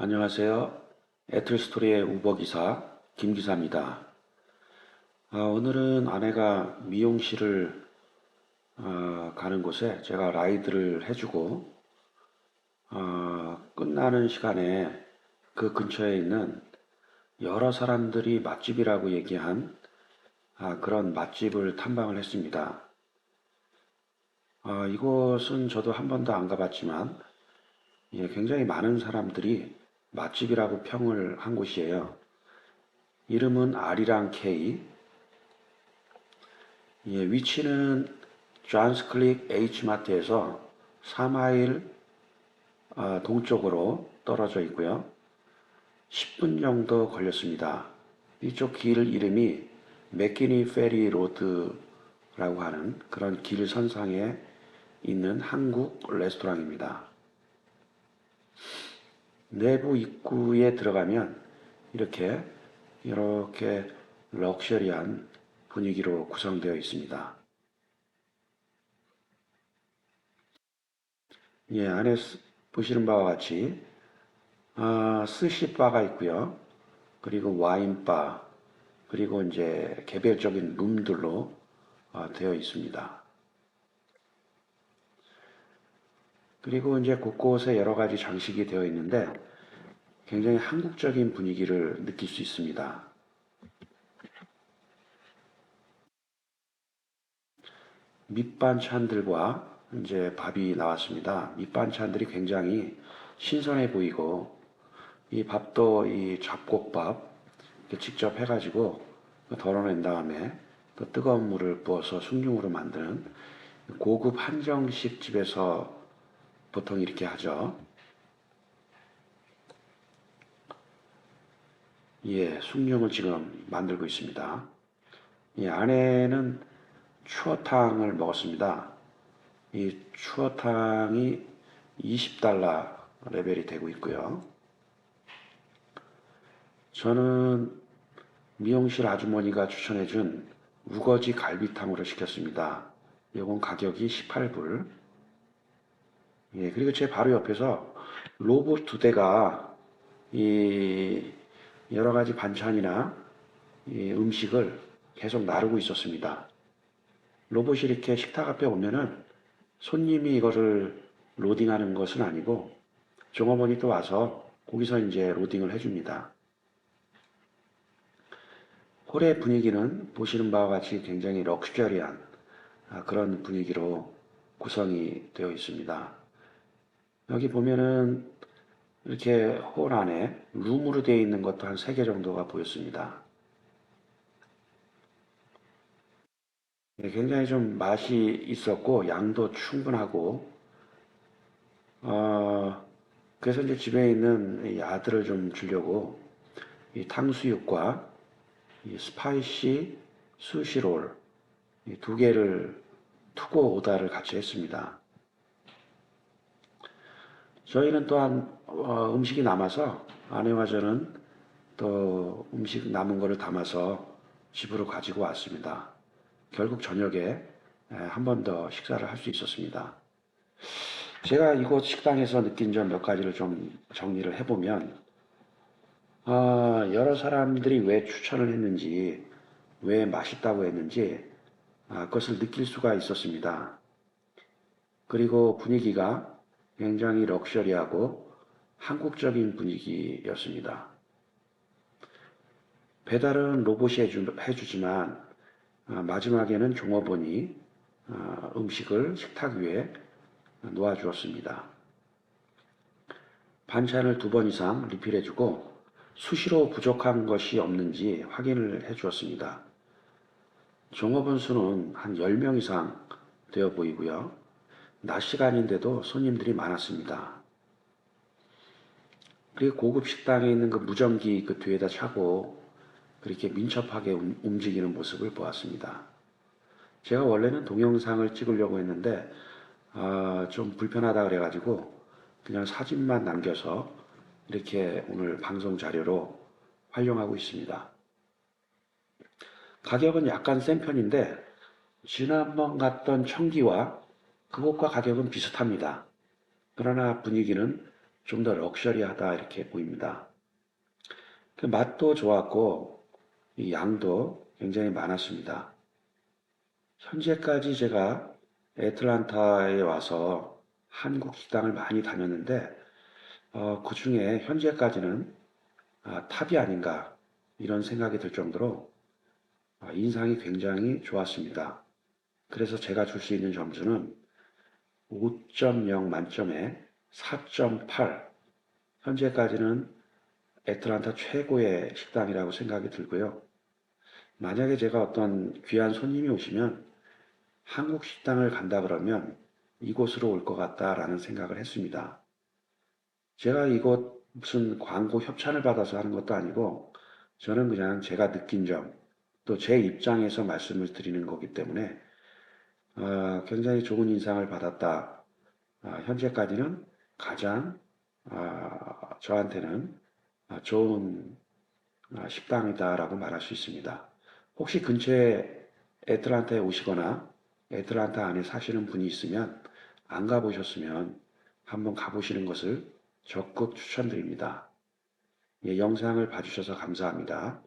안녕하세요. 애틀스토리의 우버기사 김기사입니다. 아, 오늘은 아내가 미용실을 아, 가는 곳에 제가 라이드를 해주고 아, 끝나는 시간에 그 근처에 있는 여러 사람들이 맛집이라고 얘기한 아, 그런 맛집을 탐방을 했습니다. 아, 이곳은 저도 한 번도 안 가봤지만 예, 굉장히 많은 사람들이 맛집이라고 평을 한 곳이에요. 이름은 아리랑 K. 예, 위치는 존스클릭 H마트에서 3마일 아, 동쪽으로 떨어져 있고요. 10분 정도 걸렸습니다. 이쪽 길 이름이 맥키니 페리 로드라고 하는 그런 길 선상에 있는 한국 레스토랑입니다. 내부 입구에 들어가면 이렇게 이렇게 럭셔리한 분위기로 구성되어 있습니다. 예, 안에 스- 보시는 바와 같이 아, 스시 바가 있고요. 그리고 와인 바, 그리고 이제 개별적인 룸들로 아, 되어 있습니다. 그리고 이제 곳곳에 여러 가지 장식이 되어 있는데 굉장히 한국적인 분위기를 느낄 수 있습니다. 밑반찬들과 이제 밥이 나왔습니다. 밑반찬들이 굉장히 신선해 보이고 이 밥도 이 잡곡밥 직접 해가지고 덜어낸 다음에 또 뜨거운 물을 부어서 숭늉으로 만드는 고급 한정식 집에서 보통 이렇게 하죠. 예, 숭늉을 지금 만들고 있습니다. 이 안에는 추어탕을 먹었습니다. 이 추어탕이 20달러 레벨이 되고 있고요. 저는 미용실 아주머니가 추천해준 우거지 갈비탕으로 시켰습니다. 이건 가격이 18불. 예, 그리고 제 바로 옆에서 로봇 두 대가 이 여러 가지 반찬이나 이 음식을 계속 나르고 있었습니다. 로봇이 이렇게 식탁 앞에 오면은 손님이 이거를 로딩하는 것은 아니고 종업원이 또 와서 거기서 이제 로딩을 해줍니다. 홀의 분위기는 보시는 바와 같이 굉장히 럭셔리한 아, 그런 분위기로 구성이 되어 있습니다. 여기 보면은 이렇게 홀 안에 룸으로 되어 있는 것도 한세개 정도가 보였습니다. 예, 굉장히 좀 맛이 있었고 양도 충분하고 어, 그래서 이제 집에 있는 이 아들을 좀 주려고 이 탕수육과 이 스파이시 수시롤 이두 개를 투고 오다를 같이 했습니다. 저희는 또한 어, 음식이 남아서 아내와 저는 또 음식 남은 거를 담아서 집으로 가지고 왔습니다. 결국 저녁에 한 번 더 식사를 할 수 있었습니다. 제가 이곳 식당에서 느낀 점 몇 가지를 좀 정리를 해보면 아, 여러 사람들이 왜 추천을 했는지 왜 맛있다고 했는지 아, 그것을 느낄 수가 있었습니다. 그리고 분위기가 굉장히 럭셔리하고 한국적인 분위기였습니다. 배달은 로봇이 해주, 해주지만 아, 마지막에는 종업원이 아, 음식을 식탁 위에 놓아주었습니다. 반찬을 두 번 이상 리필해주고 수시로 부족한 것이 없는지 확인을 해주었습니다. 종업원 수는 한 10명 이상 되어 보이고요. 낮 시간인데도 손님들이 많았습니다. 그리고 고급 식당에 있는 그 무전기 그 뒤에다 차고 그렇게 민첩하게 움- 움직이는 모습을 보았습니다. 제가 원래는 동영상을 찍으려고 했는데 아, 좀 불편하다 그래가지고 그냥 사진만 남겨서 이렇게 오늘 방송 자료로 활용하고 있습니다. 가격은 약간 센 편인데 지난번 갔던 청기와 그곳과 가격은 비슷합니다. 그러나 분위기는 좀 더 럭셔리하다 이렇게 보입니다. 그 맛도 좋았고 이 양도 굉장히 많았습니다. 현재까지 제가 애틀란타에 와서 한국 식당을 많이 다녔는데 어, 그 중에 현재까지는 아, 탑이 아닌가 이런 생각이 들 정도로 아, 인상이 굉장히 좋았습니다. 그래서 제가 줄 수 있는 점수는 5.0 만점에 4.8. 현재까지는 애틀란타 최고의 식당이라고 생각이 들고요. 만약에 제가 어떤 귀한 손님이 오시면 한국 식당을 간다 그러면 이곳으로 올 것 같다라는 생각을 했습니다. 제가 이곳 무슨 광고 협찬을 받아서 하는 것도 아니고 저는 그냥 제가 느낀 점, 또 제 입장에서 말씀을 드리는 거기 때문에 어, 굉장히 좋은 인상을 받았다. 아, 현재까지는 가장 아, 저한테는 아, 좋은 아, 식당이다라고 말할 수 있습니다. 혹시 근처에 애틀란타에 오시거나 애틀란타 안에 사시는 분이 있으면 안 가보셨으면 한번 가보시는 것을 적극 추천드립니다. 예, 영상을 봐주셔서 감사합니다.